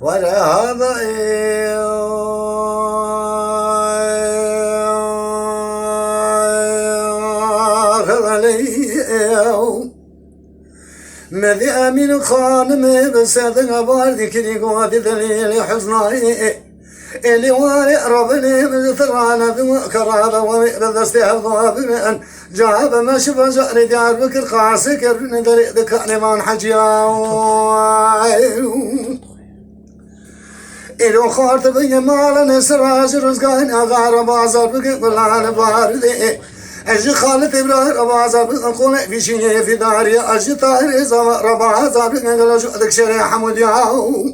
ولا هذا مذي أمين خانم بسادة غبار ذكري قوات دليل حزنائي اللي واري ربني مثرانا بكرابة ومئر استحضا بمئن جاب ما شبه جاري دار بكر قاسك ندري ذكاني من حجيا ایرو خارت بگه مالن سراش روزگاین نگار بازار بگی بلان بار دی اجی خالد ابراهیم ربازا بگن قول بیشینه فیداری اجی طاهر زما ربازا بگن شو ادکشر حمود یاو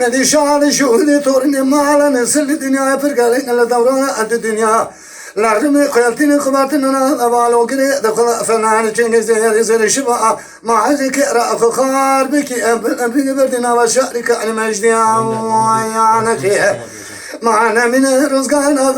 مدی شاد شهد تورن مالا نسل دنیا پر گلن دوران اد دنیا لازم قيلتني قبرتنا أنا أبالو كري دخل فنان تشيني زير زير شبا ما عزك رأخ خار بك أبن بردنا وشارك عن مجدي. ويانا فيها معنا من رزقنا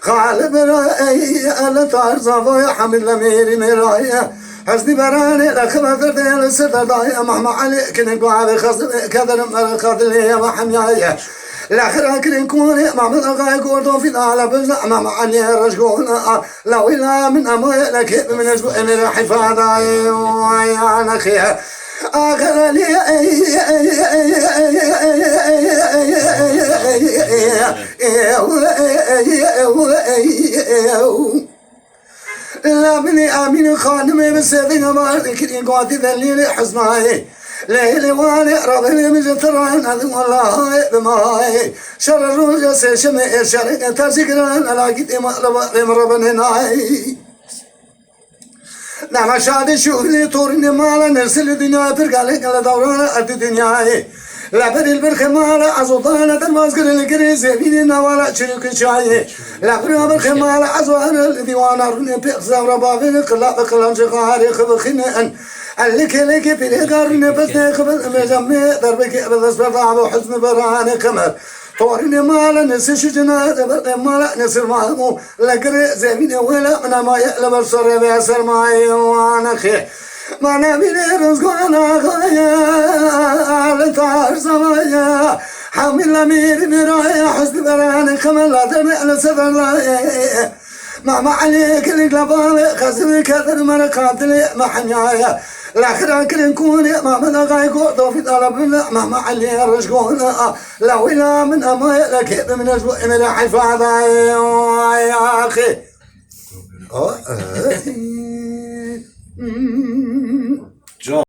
خالب رأي. ألا تعرض ويا حمل ميري مرايا حسني براني لك ما فردي لسه ضايع مهما عليك نقوى بخصم كذا مرقد لي وحميايا الآخر اكل نكون ما من غاي قردو في على بزع ما معني رجقون لو إلى من امي لك من أسبوع من ويا أنا خيها اخر لي لا مني امين خانمي بسيدنا ما ذكري قاتي ذليل حزناي ليلي واني رضي من جتران هذا والله بماي. شر الروج سيشمي شر تذكران الاقيت ما رب ربنا ناي نعم شادي شغلي تورني مالا نرسل الدنيا برقالي قال دوران الدنيا لا بري البرخ مالا عزوطانة المازقر القري زيبين نوالا شريك شاي. لا بري البرخ مالا عزوان الديوان رني بيقزا ربابين قلا بقلان جغاري خبخنان اللك لك بلي قرن بس نخبل مجمع دربك بس برضع وحزن براني كمر طورني مالا نسش جناد برقي مالا نسر مامو لقري زيبين ولا من ما يقلب الصر بيسر ماي وانا خي ما نبي رزقنا غايا لتار سمايا حامل امير مرايا حسن براني كمل لا تبع لسفر ما ما عليك القلبان خزمي كثر من قاتل ما لا كل نكون ما من غاي قوضو في طلب ما ما علي رشقون لا ولا من أما لك من أسبوع من حفاظة يا أخي. John.